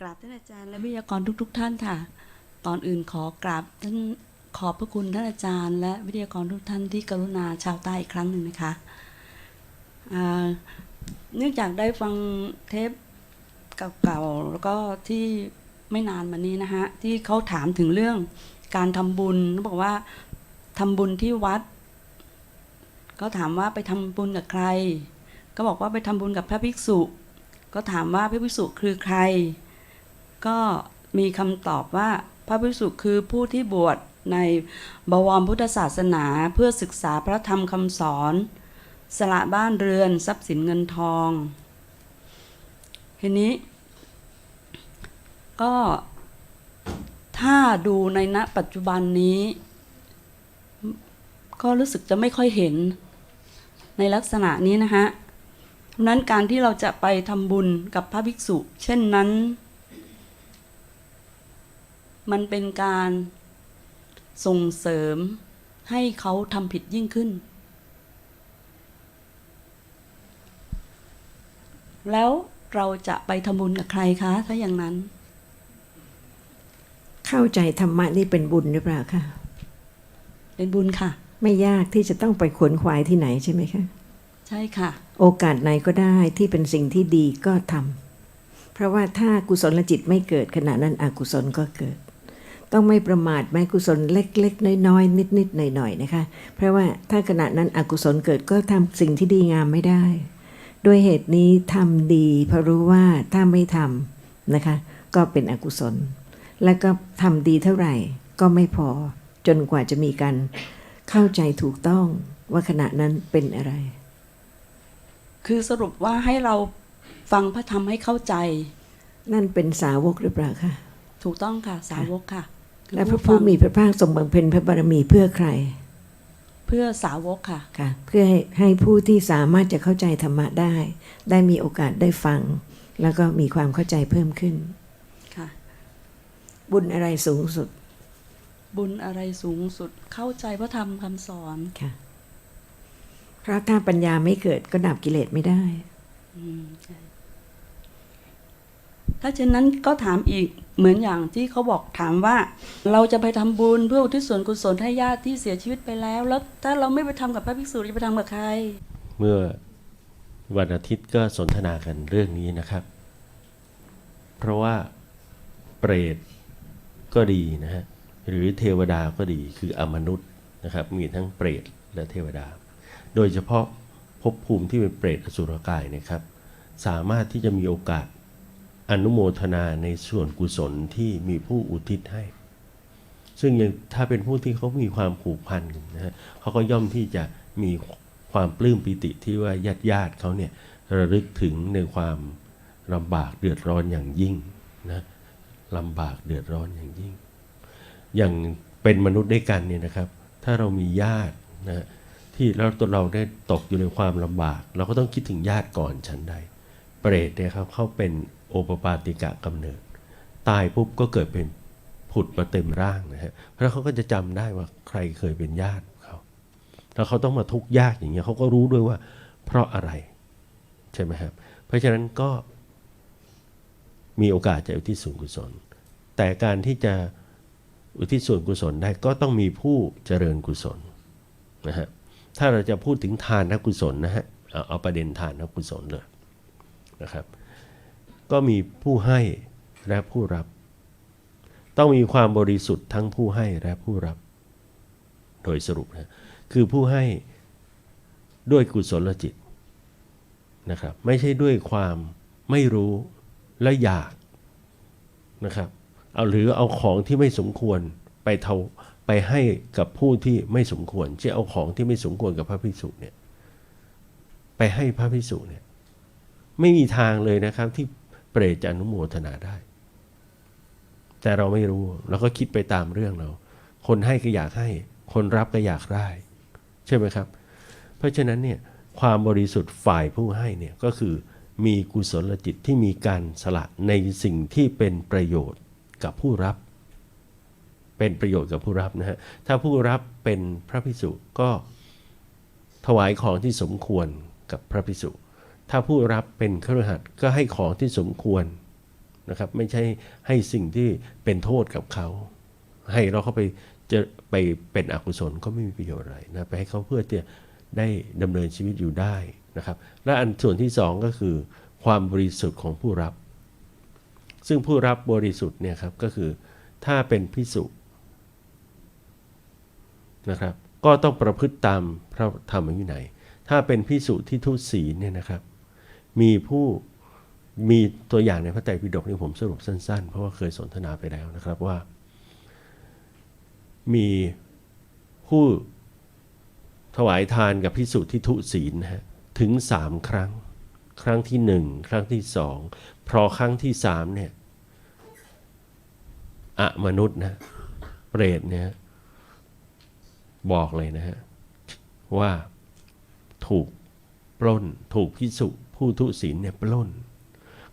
กราบท่านอาจารย์และวิทยากรทุกๆท่านค่ะก่อนอื่นขอกราบท่านขอบพระคุณท่านอาจารย์ และวิทยากรทุกท่านที่กรุณาชาวใต้อีกครั้งหนึ่งนะคะเนื่องจากได้ฟังเทปเก่าๆแล้วก็ที่ไม่นานมานี้นะคะที่เขาถามถึงเรื่องการทำบุญเขาบอกว่าทำบุญที่วัดก็ถามว่าไปทำบุญกับใคร ก็บอกว่าไปทำบุญกับพระภิกษุ ก็ถามว่าพระภิกษุคือใคร ก็มีคำตอบว่าพระภิกษุคือผู้ที่บวชในบวรพุทธศาสนาเพื่อศึกษาพระธรรมคำสอน สละบ้านเรือนทรัพย์สินเงินทองทีนี้ ก็ถ้าดูในณปัจจุบันนี้ ก็รู้สึกจะไม่ค่อยเห็นในลักษณะนี้นะฮะเพราะนั้นการที่เราจะไปทำบุญกับพระภิกษุ เช่นนั้น มันเป็นการส่งเสริมให้เขาทำผิดยิ่งขึ้น แล้วเราจะไปทำบุญกับใครคะ ถ้าอย่างนั้น เข้าใจธรรมะนี่เป็นบุญหรือเปล่าคะเป็นบุญค่ะ ไม่ยากที่จะต้องไปขวนขวายที่ไหนใช่ไหมคะใช่ค่ะ โอกาสไหนก็ได้ที่เป็นสิ่งที่ดีก็ทำเพราะว่าถ้ากุศลจิตไม่เกิดขณะนั้นอกุศลก็เกิด ต้องไม่ประมาทแม้กุศลเล็ก ๆ น้อยๆนิดๆหน่อยๆนะคะ เพราะว่าถ้าขณะนั้นอกุศลเกิดก็ทำสิ่งที่ดีงามไม่ได้ ด้วยเหตุนี้ทำดีเพราะรู้ว่าถ้าไม่ทำนะคะ ก็เป็นอกุศล แล้วก็ทำดีเท่าไหร่ก็ไม่พอจนกว่าจะมีการเข้าใจถูกต้องว่าขณะนั้นเป็นอะไร คือสรุปว่าให้เราฟังพระธรรมให้เข้าใจ นั่นเป็นสาวกหรือเปล่าคะถูกต้องค่ะ สาวกค่ะ และพระฟัผู้งมีพระภาคทรงบำเพ็ญพระบารมีเพื่อใคร เพื่อสาวกค่ะค่ะ เพื่อให้ให้ผู้ที่สามารถจะเข้าใจธรรมะได้ ได้มีโอกาสได้ฟัง แล้วก็มีความเข้าใจเพิ่มขึ้นค่ะ บุญอะไรสูงสุด บุญอะไรสูงสุดเข้าใจพระธรรมคำสอนค่ะเพราะถ้าปัญญาไม่เกิดก็ดับกิเลสไม่ได้ อืมใช่ ถ้าเช่นนั้นก็ถามอีกเหมือนอย่างที่เขาบอกถามว่า เราจะไปทำบุญเพื่ออุทิศส่วนกุศลให้ญาติที่เสียชีวิตไปแล้ว แล้วถ้าเราไม่ไปทำกับพระภิกษุจะไปทำกับใคร เมื่อวันอาทิตย์ก็สนทนากันเรื่องนี้นะครับ เพราะว่าเปรตก็ดีนะฮะหรือเทวดาก็ดีคืออมนุษย์นะครับ มีทั้งเปรตและเทวดา โดยเฉพาะภพภูมิที่เป็นเปรตอสุรกายนะครับ สามารถที่จะมีโอกาส อนุโมทนาในส่วนกุศลที่มีผู้อุทิศให้ ซึ่งยังถ้าเป็นผู้ที่เขามีความผูกพันนะฮะเขาก็ย่อมที่จะมีความปลื้มปิติที่ว่าญาติญาติเขาเนี่ยระลึกถึงในความลำบากเดือดร้อนอย่างยิ่งนะลำบากเดือดร้อนอย่างยิ่ง อย่างเป็นมนุษย์ด้วยกันเนี่ยนะครับ ถ้าเรามีญาตินะที่แล้วตัวเราได้ตกอยู่ในความลำบาก เราก็ต้องคิดถึงญาติก่อนฉันใด เปรตเนี่ยครับเขาเป็น ปปาติกะกำเนิด ตายปุ๊บก็เกิดเป็นผุดมาเต็มร่างนะฮะแล้วเขาก็จะจำได้ว่าใครเคยเป็นญาติเขาแล้วเขาต้องมาทุกข์ยากอย่างเงี้ยเขาก็รู้ด้วยว่า เพราะอะไรใช่ไหมครับ เพราะฉะนั้นก็มีโอกาสจะอุทิศส่วนกุศล แต่การที่จะอุทิศส่วนกุศลได้ก็ต้องมีผู้เจริญกุศลนะฮะถ้าเราจะพูดถึงทานนกุศลนะฮะเอาประเด็นทานนกุศลเลยนะครับ ก็มีผู้ให้และผู้รับ ต้องมีความบริสุทธิ์ทั้งผู้ให้และผู้รับ โดยสรุปนะคือผู้ให้ด้วยกุศลจิตนะครับไม่ใช่ด้วยความไม่รู้และอยากนะครับเอาหรือเอาของที่ไม่สมควรไปเทาไปให้กับผู้ที่ไม่สมควรเช่นเอาของที่ไม่สมควรกับพระภิกษุเนี่ยไปให้พระภิกษุเนี่ยไม่มีทางเลยนะครับที่ เปรตจะอนุโมทนาได้ แต่เราไม่รู้เราก็คิดไปตามเรื่องเรา คนให้ก็อยากให้ คนรับก็อยากได้ ใช่ไหมครับ เพราะฉะนั้นเนี่ยความบริสุทธิ์ฝ่ายผู้ให้เนี่ยก็คือมีกุศลจิตที่มีการสละในสิ่งที่เป็นประโยชน์กับผู้รับ เป็นประโยชน์กับผู้รับนะฮะถ้าผู้รับเป็นพระภิกษุก็ถวายของที่สมควรกับพระภิกษุ ถ้าผู้รับเป็นเครือขัดก็ให้ของที่สมควรนะครับ ไม่ใช่ให้สิ่งที่เป็นโทษกับเขา ให้เราเข้าไปจะไปเป็นอกุศลก็ไม่มีประโยชน์อะไรนะไปให้เขาเพื่อจะได้ดำเนินชีวิตอยู่ได้นะครับ และอันส่วนที่สองก็คือ ความบริสุทธิ์ของผู้รับ ซึ่งผู้รับบริสุทธิ์เนี่ยครับก็คือถ้าเป็นพิสุนะครับ ก็ต้องประพฤติตามพระธรรมวินัยถ้าเป็นพิสุที่ทุศีเนี่ยนะครับ มีผู้มีตัวอย่างในพระไตรปิฎกนี่ผมสรุปสั้นๆ เพราะว่าเคยสนทนาไปแล้วนะครับว่า มีผู้ถวายทานกับพิสุที่ทุศีลนะฮะถึงสามครั้ง ครั้งที่หนึ่งครั้งที่สองพอครั้งที่สามเนี่ยอะมนุษย์นะเปรตเนี่ยบอกเลยนะฮะว่าถูกปล้นถูกพิสุ ผู้ทุศีลเนี่ยปล้น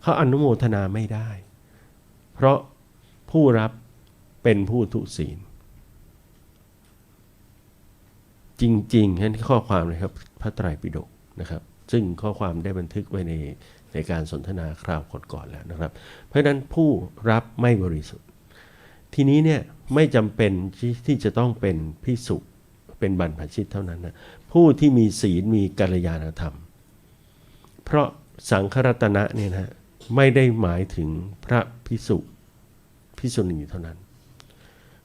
เขาอนุโมทนาไม่ได้ เพราะผู้รับเป็นผู้ทุศีล จริงๆนั่นข้อความเลยครับพระไตรปิฎกนะครับ ซึ่งข้อความได้บันทึกไว้ในในการสนทนาคราวก่อนๆแล้วนะครับ เพราะฉะนั้นผู้รับไม่บริสุทธิ์ ทีนี้เนี่ยไม่จำเป็นที่ที่จะต้องเป็นพิสุเป็นบรรพชิตเท่านั้นนะผู้ที่มีศีลมีกัลยาณธรรม เพราะสังฆรัตนะเนี่ยนะไม่ได้หมายถึงพระพิสุพิสุณีเท่านั้น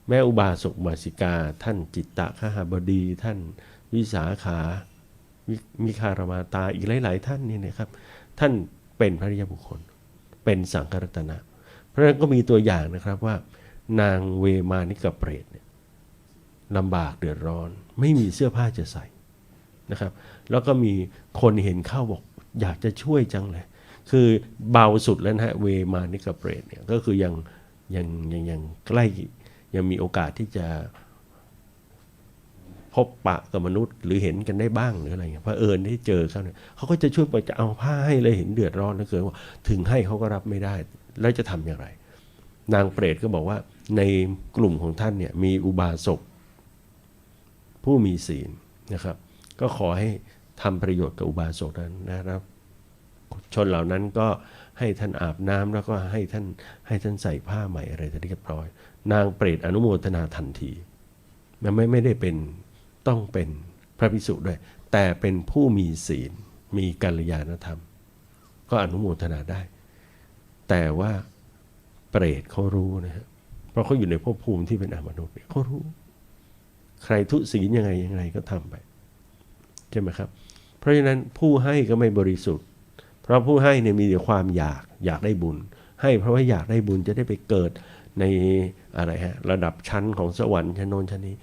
แม่อุบาสกอุบาสิกา ท่านจิตตะขหาบดี ท่านวิสาขามิคารมาตาอีกหลาย ๆ ท่านนี่นะครับ ท่านเป็นพระริยบุคคล เป็นสังฆรัตนะ เพราะฉะนั้นก็มีตัวอย่างนะครับว่า นางเวมานิกเปรตเนี่ยลำบากเดือดร้อน ไม่มีเสื้อผ้าจะใส่นะครับ แล้วก็มีคนเห็นเข้าบอก อยากจะช่วยจังเลย คือเบาสุดแล้วนะฮะเวมานิกเปรตเนี่ยก็คือยังยังยังยังใกล้ยังมีโอกาสที่จะพบปะกับมนุษย์หรือเห็นกันได้บ้างหรืออะไรเงี้ยเพราะเอิญที่เจอเขาเนี่ยเขาก็จะช่วยไปจะเอาผ้าให้เลยเห็นเดือดร้อนเหลือเกินว่าถึงให้เขาก็รับไม่ได้ แล้วจะทำอย่างไร นางเปรตก็บอกว่าในกลุ่มของท่านเนี่ยมีอุบาสกผู้มีศีลนะครับ ก็ขอให้ ทำประโยชน์กับอุบาสกนั้นนะครับ ชนเหล่านั้นก็ให้ท่านอาบน้ำแล้วก็ให้ท่านให้ท่านใส่ผ้าใหม่อะไรเรียบร้อย นางเปรตอนุโมทนาทันทีมันไม่ไม่ได้เป็นต้องเป็นพระภิกษุด้วย แต่เป็นผู้มีศีลมีกัลยาณธรรม ก็อนุโมทนาได้ แต่ว่าเปรตเขารู้นะฮะเพราะเขาอยู่ในภพภูมิที่เป็นอมนุษย์เนี่ยเขารู้ ใครทุศีลยังไงยังไงก็ทำไปใช่ไหมครับ เพราะฉะนั้นผู้ให้ก็ไม่บริสุทธิ์ เพราะผู้ให้เนี่ยมีแต่ความอยากอยากได้บุญ ให้เพราะว่าอยากได้บุญจะได้ไปเกิดในอะไรฮะระดับชั้นของสวรรค์ชั้นโน้นชั้นนี้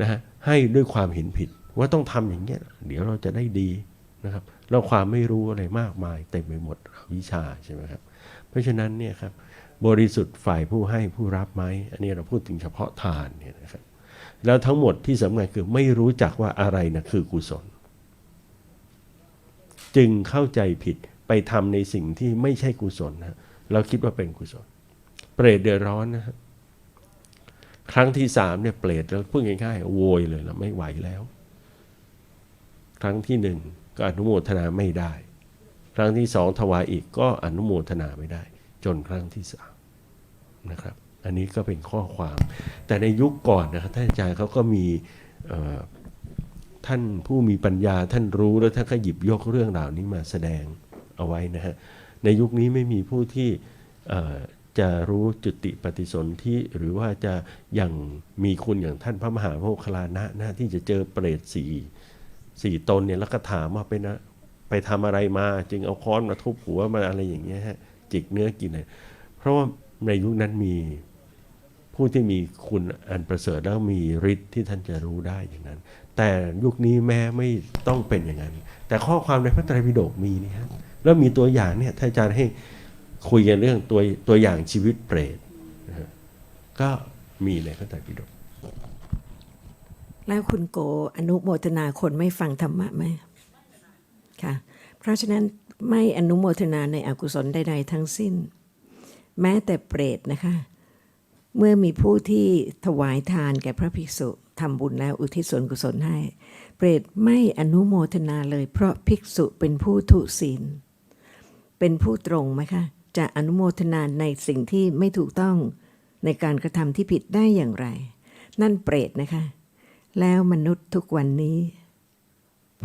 นะฮะให้ด้วยความเห็นผิดว่าต้องทำอย่างเงี้ยเดี๋ยวเราจะได้ดีนะครับแล้วความไม่รู้อะไรมากมายเต็มไปหมดวิชาใช่ไหมครับเพราะฉะนั้นเนี่ยครับบริสุทธิ์ฝ่ายผู้ให้ผู้รับไหมอันนี้เราพูดถึงเฉพาะทานเนี่ยนะครับแล้วทั้งหมดที่สำคัญคือไม่รู้จักว่าอะไรนะคือกุศล จึงเข้าใจผิดไปทำในสิ่งที่ไม่ใช่กุศลนะเราคิดว่าเป็นกุศล เปรตเดือดร้อนนะครั้งที่สามเนี่ยเปรตแล้วพูดง่ายๆโวยเลยเราไม่ไหวแล้ว ครั้งที่หนึ่งก็อนุโมทนาไม่ได้ ครั้งที่สองถวายอีกก็อนุโมทนาไม่ได้ จนครั้งที่สามนะครับ อันนี้ก็เป็นข้อความ แต่ในยุคก่อนนะครับท่านอาจารย์เขาก็มีเท่านผู้มีปัญญาท่านรู้แล้วท่านก็หยิบยกเรื่องราวนี้มาแสดงเอาไว้นะฮะในยุคนี้ไม่มีผู้ที่จะรู้จุติปฏิสนธิหรือว่าจะอย่างมีคุณอย่างท่านพระมหาโมคคลานะนะที่จะเจอเปรตสี่สี่ตนเนี่ยแล้วก็ถามว่าเป็นะไปทำอะไรมา จึงเอาค้อนมาทุบหัวมาอะไรอย่างเงี้ยฮะจิกเนื้อกินเลยเพราะว่าในยุคนั้นมี ผู้ที่มีคุณอันประเสริฐแล้วมีฤทธิ์ที่ท่านจะรู้ได้อย่างนั้น แต่ยุคนี้แม้ไม่ต้องเป็นอย่างนั้น แต่ข้อความในพระไตรปิฎกมีนี่ฮะแล้วมีตัวอย่างเนี่ยท่านอาจารย์ให้คุยกันเรื่องตัวตัวอย่างชีวิตเปรตก็มีในพระไตรปิฎกแล้วคุณโกอนุโมทนาคนไม่ฟังธรรมะไหมค่ะ เพราะฉะนั้นไม่อนุโมทนาในอกุศลใด ๆ ทั้งสิ้น แม้แต่เปรตนะคะ เมื่อมีผู้ที่ถวายทานแก่พระภิกษุทำบุญแล้วอุทิศส่วนกุศลให้ เปรตไม่อนุโมทนาเลย เพราะภิกษุเป็นผู้ทุศีล เป็นผู้ตรงไหมคะจะอนุโมทนาในสิ่งที่ไม่ถูกต้องในการกระทำที่ผิดได้อย่างไร นั่นเปรตนะคะ แล้วมนุษย์ทุกวันนี้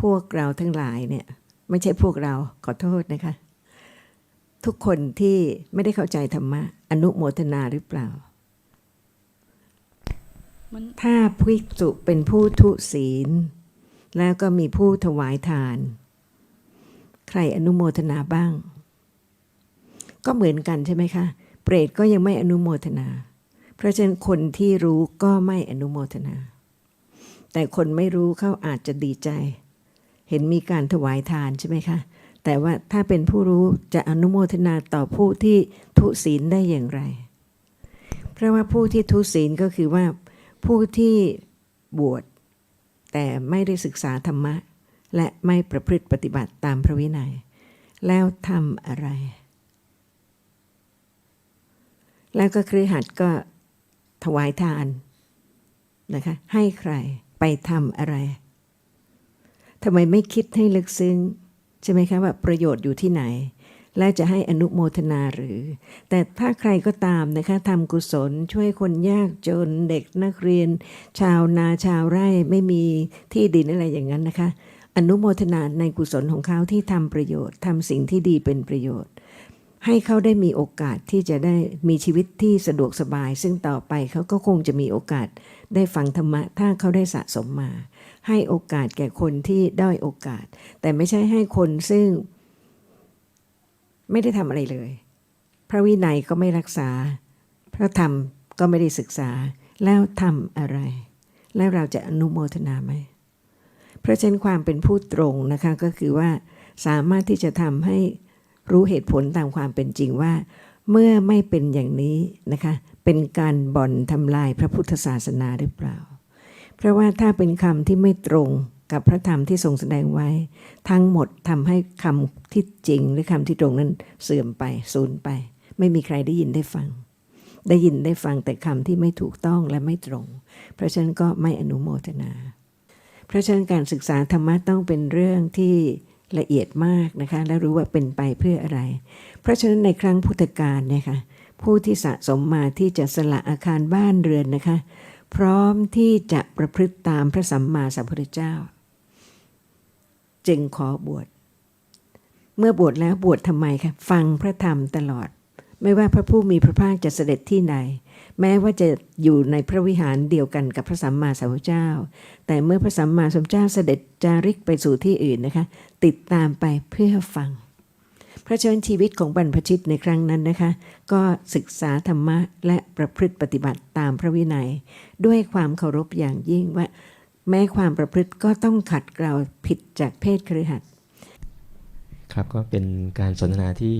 พวกเราทั้งหลายเนี่ยไม่ใช่พวกเราขอโทษนะคะ ทุกคนที่ไม่ได้เข้าใจธรรมะอนุโมทนาหรือเปล่า ถ้าภิกษุเป็นผู้ทุศีล แล้วก็มีผู้ถวายทาน ใครอนุโมทนาบ้าง ก็เหมือนกันใช่ไหมคะ เปรตก็ยังไม่อนุโมทนา เพราะฉะนั้นคนที่รู้ก็ไม่อนุโมทนา แต่คนไม่รู้เขาอาจจะดีใจ เห็นมีการถวายทานใช่ไหมคะแต่ว่าถ้าเป็นผู้รู้จะอนุโมทนาต่อผู้ที่ทุศีลได้อย่างไร เพราะว่าผู้ที่ทุศีลก็คือว่า ผู้ที่บวชแต่ไม่ได้ศึกษาธรรมะ และไม่ประพฤติปฏิบัติตามพระวินัย แล้วทำอะไร แล้วก็ครือหัดก็ถวายทานนะคะให้ใครไปทำอะไรทำไมไม่คิดให้ลึกซึ้ง ใช่ไหมคะว่าประโยชน์อยู่ที่ไหน และจะให้อนุโมทนาหรือ แต่ถ้าใครก็ตามนะคะทำกุศลช่วยคนยากจนเด็กนักเรียน ชาวนาชาวไร่ไม่มีที่ดินอะไรอย่างนั้นนะคะ อนุโมทนาในกุศลของเขาที่ทำประโยชน์ทำสิ่งที่ดีเป็นประโยชน์ ให้เขาได้มีโอกาสที่จะได้มีชีวิตที่สะดวกสบาย ซึ่งต่อไปเขาก็คงจะมีโอกาสได้ฟังธรรมะถ้าเขาได้สะสมมา ให้โอกาสแก่คนที่ด้อยโอกาส แต่ไม่ใช่ให้คนซึ่ง ไม่ได้ทำอะไรเลย พระวินัยก็ไม่รักษา พระธรรมก็ไม่ได้ศึกษา แล้วทำอะไร แล้วเราจะอนุโมทนาไหมเพราะฉะนั้นความเป็นผู้ตรงนะคะก็คือว่าสามารถที่จะทำให้รู้เหตุผลตามความเป็นจริงว่า เมื่อไม่เป็นอย่างนี้นะคะเป็นการบ่อนทำลายพระพุทธศาสนาหรือเปล่า เพราะว่าถ้าเป็นคำที่ไม่ตรง กับพระธรรมที่ทรงแสดงไว้ ทั้งหมดทำให้คำที่จริงหรือคำที่ตรงนั้นเสื่อมไปสูญไป ไม่มีใครได้ยินได้ฟัง ได้ยินได้ฟังแต่คำที่ไม่ถูกต้องและไม่ตรง เพราะฉะนั้นก็ไม่อนุโมทนา เพราะฉะนั้นการศึกษาธรรมะต้องเป็นเรื่องที่ละเอียดมากนะคะ และรู้ว่าเป็นไปเพื่ออะไร เพราะฉะนั้นในครั้งพุทธกาลเนี่ยค่ะผู้ที่สะสมมาที่จะสละอาคารบ้านเรือนนะคะ พร้อมที่จะประพฤติตามพระสัมมาสัมพุทธเจ้า จึงขอบวช เมื่อบวชแล้วบวชทำไมคะฟังพระธรรมตลอด ไม่ว่าพระผู้มีพระภาคจะเสด็จที่ไหน แม้ว่าจะอยู่ในพระวิหารเดียวกันกับพระสัมมาสัมพุทธเจ้า แต่เมื่อพระสัมมาสัมพุทธเจ้าเสด็จจาริกไปสู่ที่อื่นนะคะ ติดตามไปเพื่อฟังพระฉะนั้นชีวิตของบรรพชิตในครั้งนั้นนะคะ ก็ศึกษาธรรมะและประพฤติปฏิบัติตามพระวินัย ด้วยความเคารพอย่างยิ่งว่า แม้ความประพฤติก็ต้องขัดเกลาผิดจากเพศครือขัดครับก็เป็นการสนทนาที่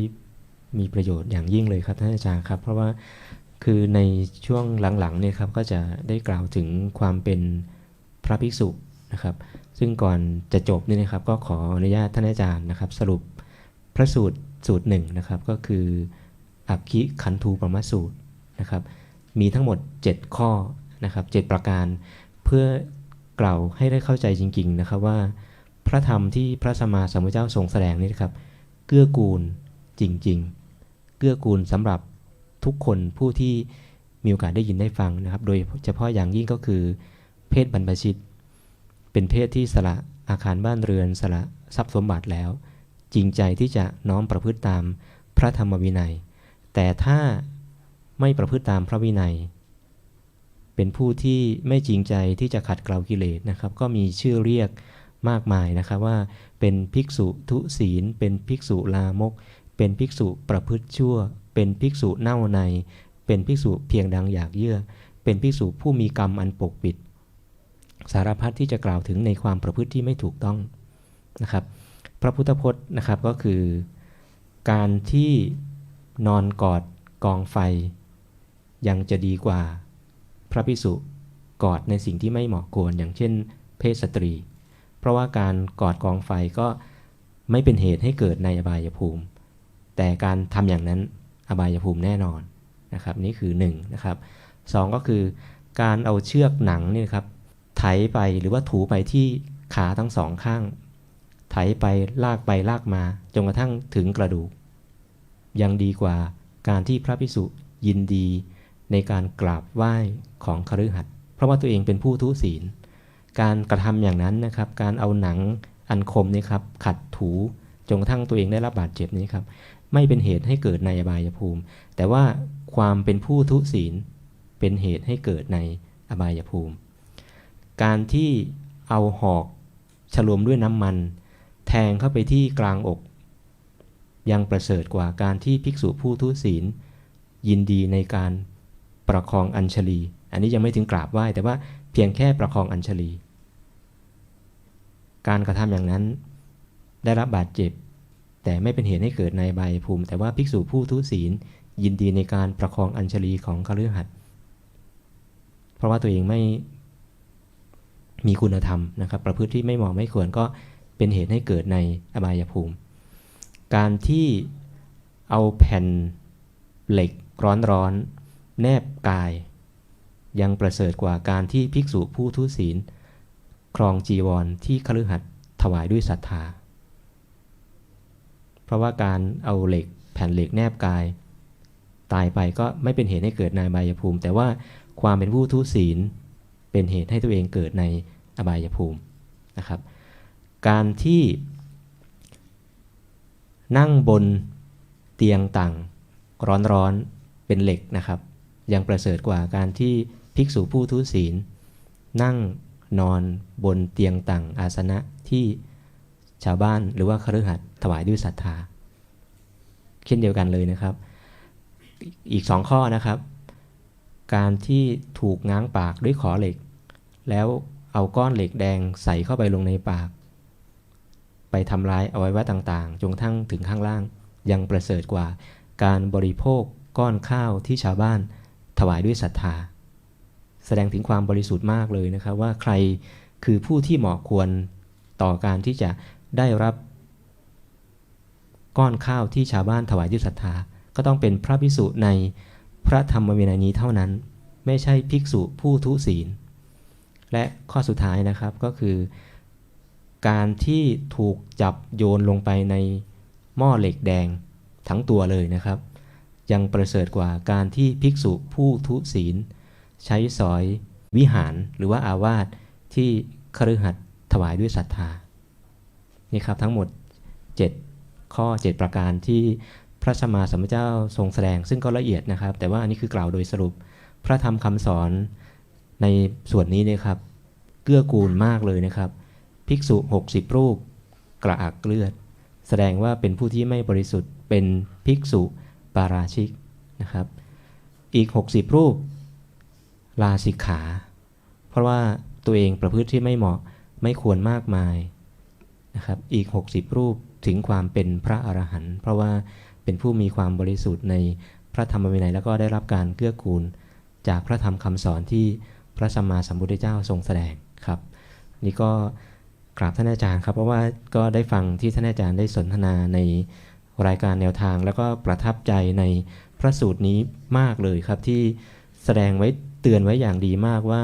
มีประโยชน์อย่างยิ่งเลยครับท่านอาจารย์ครับ เพราะว่าคือในช่วงหลังๆเนี่ยครับก็จะได้กล่าวถึงความเป็นพระภิกษุนะครับ ซึ่งก่อนจะจบนี่นะครับ ก็ขออนุญาตท่านอาจารย์นะครับ สรุปพระสูตรสูตรหนึ่งนะครับ ก็คืออักขิขันธูปรมสูตรนะครับ มีทั้งหมด 7 ข้อนะครับ7ประการเพื่อ กล่าวให้ได้เข้าใจจริงๆนะครับว่า พระธรรมที่พระสมมาสัมพุทธเจ้าทรงแสดงนี่นะครับ เกื้อกูลจริง ๆ เกื้อกูลสำหรับทุกคนผู้ที่มีโอกาสได้ยินได้ฟังนะครับ โดยเฉพาะอย่างยิ่งก็คือ เพศบรรพชิต เป็นเพศที่สละอาคารบ้านเรือนสละทรัพย์สมบัติแล้ว จริงใจที่จะน้อมประพฤติตามพระธรรมวินัย แต่ถ้าไม่ประพฤติตามพระวินัย เป็นผู้ที่ไม่จริงใจที่จะขัดเกลากิเลสนะครับ ก็มีชื่อเรียกมากมายนะครับว่าเป็นภิกษุทุศีล เป็นภิกษุลามก เป็นภิกษุประพฤติชั่ว เป็นภิกษุเน่าใน เป็นภิกษุเพียงดังอยากเยื่อ เป็นภิกษุผู้มีกรรมอันปกปิด สารพัดที่จะกล่าวถึงในความประพฤติที่ไม่ถูกต้องนะครับ พระพุทธพจน์นะครับก็คือ การที่นอนกอดกองไฟ ยังจะดีกว่า พระภิกษุกอดในสิ่งที่ไม่เหมาะควรอย่างเช่น เพศสตรี เพราะว่าการกอดกองไฟก็ไม่เป็นเหตุให้เกิดในอบายภูมิ แต่การทำอย่างนั้นอบายภูมิแน่นอนนะครับนี่คือ1นะครับสองก็คือการเอาเชือกหนังนี่นครับไถไปหรือว่าถูไปที่ขาทั้งสองข้าง ไถไปลากไปลากมาจนกระทั่งถึงกระดูก ยังดีกว่าการที่พระภิกษุยินดี ในการกราบไหว้ของคฤหัสถ์เพราะว่าตัวเองเป็นผู้ทุศีล การกระทำอย่างนั้นนะครับ การเอาหนังอันคมนี่ครับขัดถูจนกระทั่งตัวเองได้รับบาดเจ็บนี้ครับไม่เป็นเหตุให้เกิดในอบายภูมิ แต่ว่าความเป็นผู้ทุศีลเป็นเหตุให้เกิดในอบายภูมิ การที่เอาหอกฉลวมด้วยน้ำมัน แทงเข้าไปที่กลางอก ยังประเสริฐกว่าการที่ภิกษุผู้ทุศีล ยินดีในการ ประคองอัญชลี อันนี้ยังไม่ถึงกราบไหว้แต่ว่าเพียงแค่ประคองอัญชลี การกระทำอย่างนั้น ได้รับบาดเจ็บ แต่ไม่เป็นเหตุให้เกิดในใบภูมิ แต่ว่าภิกษุผู้ทุศีลยินดีในการประคองอัญชลีของคฤหัสถ์เพราะว่าตัวเองไม่มีคุณธรรมนะครับ ประพฤติที่ไม่เหมาะไม่ควรก็เป็นเหตุให้เกิดในอบายภูมิ การที่เอาแผ่นเหล็กร้อนๆ แนบกาย ยังประเสริฐกว่าการที่ภิกษุผู้ทุศีล ครองจีวรที่คฤหัสถ์ถวายด้วยศรัทธา เพราะว่าการเอาเหล็กแผ่นเหล็กแนบกาย ตายไปก็ไม่เป็นเหตุให้เกิดในอบายภูมิ แต่ว่าความเป็นผู้ทุศีลเป็นเหตุให้ตัวเองเกิดในอบายภูมินะครับ การที่นั่งบนเตียงต่างร้อนๆเป็นเหล็กนะครับ ยังประเสริฐกว่าการที่ภิกษุผู้ทุศีล นั่งนอนบนเตียงต่างอาสนะที่ชาวบ้านหรือว่าคฤหัสถ์ถวายด้วยศรัทธา เช่นเดียวกันเลยนะครับ อีกสองข้อนะครับ การที่ถูกง้างปากด้วยขอเหล็ก แล้วเอาก้อนเหล็กแดงใส่เข้าไปลงในปาก ไปทำร้ายอวัยวะต่างๆ จนทั่งถึงข้างล่าง ยังประเสริฐกว่า การบริโภคก้อนข้าวที่ชาวบ้าน วายด้วยศรัทธา แสดงถึงความบริสุทธิ์มากเลยนะครับว่าใครคือผู้ที่เหมาะควรต่อการที่จะได้รับก้อนข้าวที่ชาวบ้านถวายด้วยศรัทธา ก็ต้องเป็นพระภิกษุในพระธรรมวินัยนี้เท่านั้น ไม่ใช่ภิกษุผู้ทุศีล และข้อสุดท้ายนะครับก็คือ การที่ถูกจับโยนลงไปในหม้อเหล็กแดงทั้งตัวเลยนะครับ ยังประเสริฐกว่าการที่ภิกษุผู้ทุศีล ใช้สอยวิหารหรือว่าอาวาสที่คฤหัสถวายด้วยศรัทธานี่ครับทั้งหมด 7 ข้อ 7 ประการที่พระสมมาสัมพุทธเจ้าทรงแสดงซึ่งก็ละเอียดนะครับ แต่ว่าอันนี้คือกล่าวโดยสรุป พระธรรมคำสอนในส่วนนี้เนะครับ เกื้อกูลมากเลยนะครับ ภิกษุ 60 รูปกระอักเลือด แสดงว่าเป็นผู้ที่ไม่บริสุทธิ์เป็นภิกษุ ปาราชิกนะครับ อีก 60 รูป ลาสิกขา เพราะว่าตัวเองประพฤติที่ไม่เหมาะไม่ควรมากมายนะครับ อีก 60 รูปถึงความเป็นพระอรหันต์เพราะว่าเป็นผู้มีความบริสุทธิ์ในพระธรรมวินัยแล้วก็ได้รับการเกื้อกูล จากพระธรรมคำสอนที่พระสัมมาสัมพุทธเจ้าทรงแสดงครับ นี่ก็กราบท่านอาจารย์ครับ เพราะว่าก็ได้ฟังที่ท่านอาจารย์ได้สนทนาใน รายการแนวทางแล้วก็ประทับใจในพระสูตรนี้มากเลยครับที่แสดงไว้เตือนไว้อย่างดีมากว่า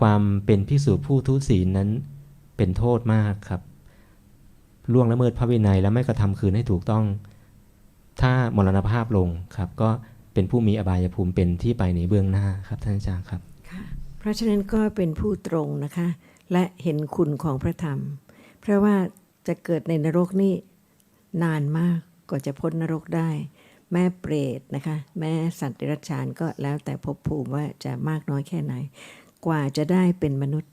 ความเป็นพิสูจผู้ทุศีลนั้นเป็นโทษมากครับล่วงละเมิดพระวินัยและไม่กระทำคืนให้ถูกต้อง ถ้ามรณภาพลงครับ ก็เป็นผู้มีอบายภูมิเป็นที่ไปในเบื้องหน้าครับท่านอาจารย์ครับค่ะเพราะฉะนั้นก็เป็นผู้ตรงนะคะ และเห็นคุณของพระธรรม เพราะว่าจะเกิดในนรกนี่ นานมากกว่าจะพ้นนรกได้ แม่เปรตนะคะ แม่สัตว์เดรัจฉานก็แล้วแต่ภพภูมิว่าจะมากน้อยแค่ไหน กว่าจะได้เป็นมนุษย์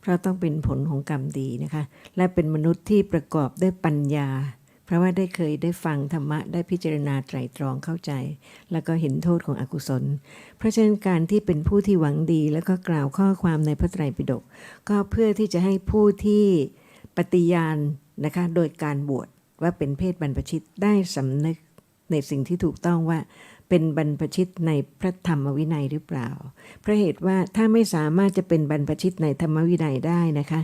เพราะต้องเป็นผลของกรรมดีนะคะ และเป็นมนุษย์ที่ประกอบด้วยปัญญา เพราะว่าได้เคยได้ฟังธรรมะได้พิจารณาไตรตรองเข้าใจ แล้วก็เห็นโทษของอกุศล เพราะฉะนั้นการที่เป็นผู้ที่หวังดี แล้วก็กล่าวข้อความในพระไตรปิฎกก็เพื่อที่จะให้ผู้ที่ปฏิญาณนะคะโดยการบวช ว่าเป็นเพศบรรพชิตได้สำนึกในสิ่งที่ถูกต้องว่าเป็นบรรพชิตในพระธรรมวินัยหรือเปล่า เพราะเหตุว่าถ้าไม่สามารถจะเป็นบรรพชิตในธรรมวินัยได้นะคะ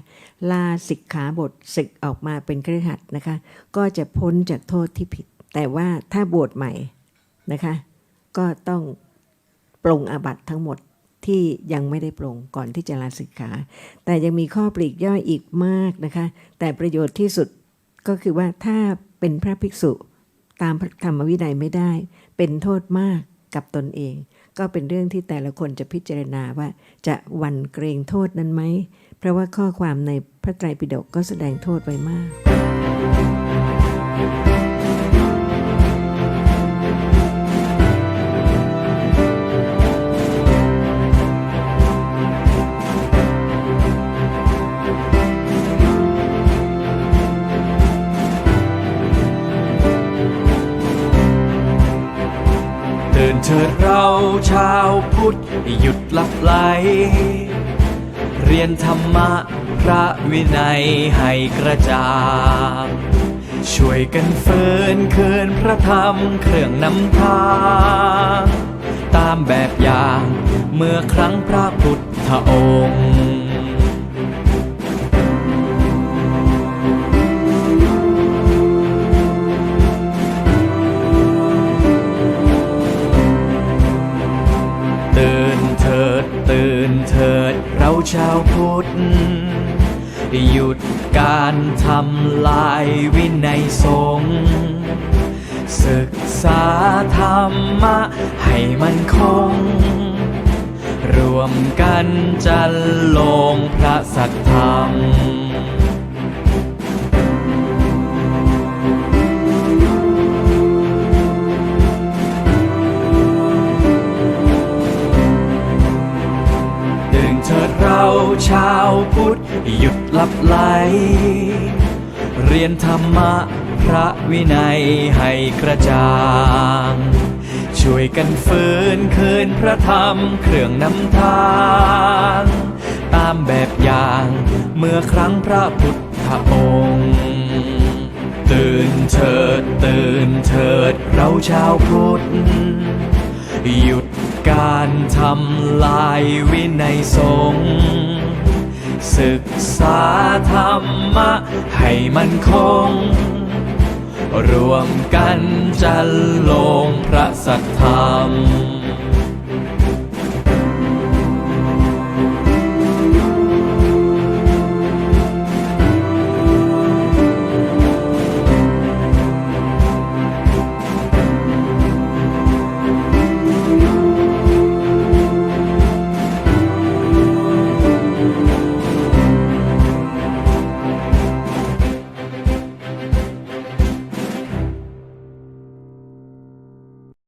ลาสิกขาบทศึกออกมาเป็นเครือขัดนะคะ ก็จะพ้นจากโทษที่ผิด แต่ว่าถ้าบวชใหม่นะคะ ก็ต้องปรงอาบัตทั้งหมดที่ยังไม่ได้ปรงก่อนที่จะลาสิกขา แต่ยังมีข้อปลีกย่อยอีกมากนะคะ แต่ประโยชน์ที่สุด ก็คือว่าถ้าเป็นพระภิกษุตามธรรมวินัยไม่ได้ เป็นโทษมากกับตนเอง ก็เป็นเรื่องที่แต่ละคนจะพิจารณาว่าจะวันเกรงโทษนั้นไหม เพราะว่าข้อความในพระไตรปิฎกก็แสดงโทษไว้มาก ชาวพุทธหยุดหลับไหล เรียนธรรมะพระวินัยให้กระจ่างช่วยกันเฟินคืนพระธรรมเครื่องนำทางตามแบบอย่างเมื่อครั้งพระพุทธองค์ ชาวพุทธ หยุดการทำลายวินัยสงฆ์ศึกษาธรรมะให้มันคง รวมกันจันลงพระสัทธรรม ชาวพุทธหยุดหลับไหล เรียนธรรมะพระวินัยให้กระจ่าง ช่วยกันฝืนคืนพระธรรมเครื่องนำทาง ตามแบบอย่างเมื่อครั้งพระพุทธองค์ ตื่นเถิดตื่นเถิดเราชาวพุทธหยุด การทำลายวินัยสงฆ์ศึกษาธรรมะให้มันคง รวมกันจันลงพระสัทธรรม